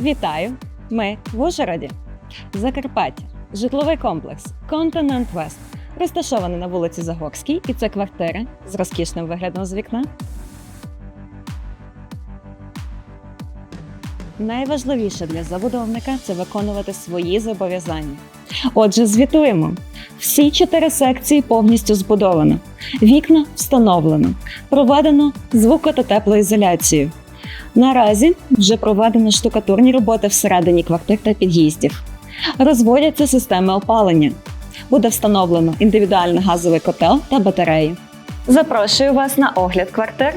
Вітаю! Ми в Ужгороді. Закарпаття. Житловий комплекс Continent West розташований на вулиці Загорській, і це квартира з розкішним виглядом з вікна. Найважливіше для забудовника це виконувати свої зобов'язання. Отже, звітуємо. Всі чотири секції повністю збудовано. Вікна встановлено. Проведено звуко та теплоізоляцію. Наразі вже проведено штукатурні роботи всередині квартир та під'їздів. Розводяться системи опалення. Буде встановлено індивідуальний газовий котел та батареї. Запрошую вас на огляд квартир.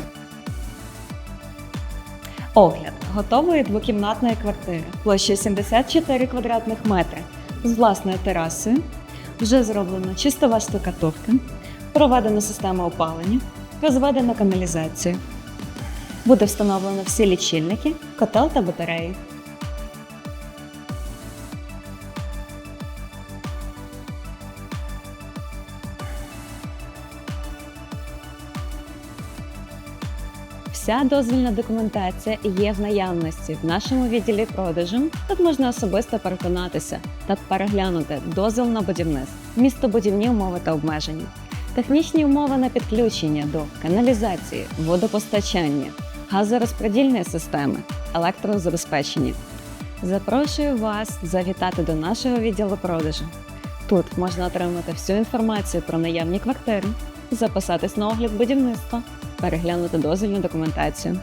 Огляд готової двокімнатної квартири площею 74 квадратних метри з власною терасою. Вже зроблена чистова штукатурка, проведена система опалення, розведена каналізація. Буде встановлено всі лічильники, котел та батареї. Вся дозвільна документація є в наявності в нашому відділі продажу. Тут можна особисто переконатися та переглянути дозвіл на будівництво, містобудівні умови та обмеження, технічні умови на підключення до каналізації, водопостачання, газорозподільної системи, електрозабезпечення. Запрошую вас завітати до нашого відділу продажу. Тут можна отримати всю інформацію про наявні квартири, записатись на огляд будівництва, переглянути дозвільну документацію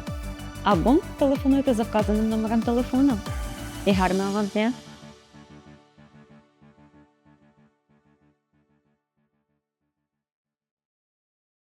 або телефонуйте за вказаним номером телефону. І гарного вам дня!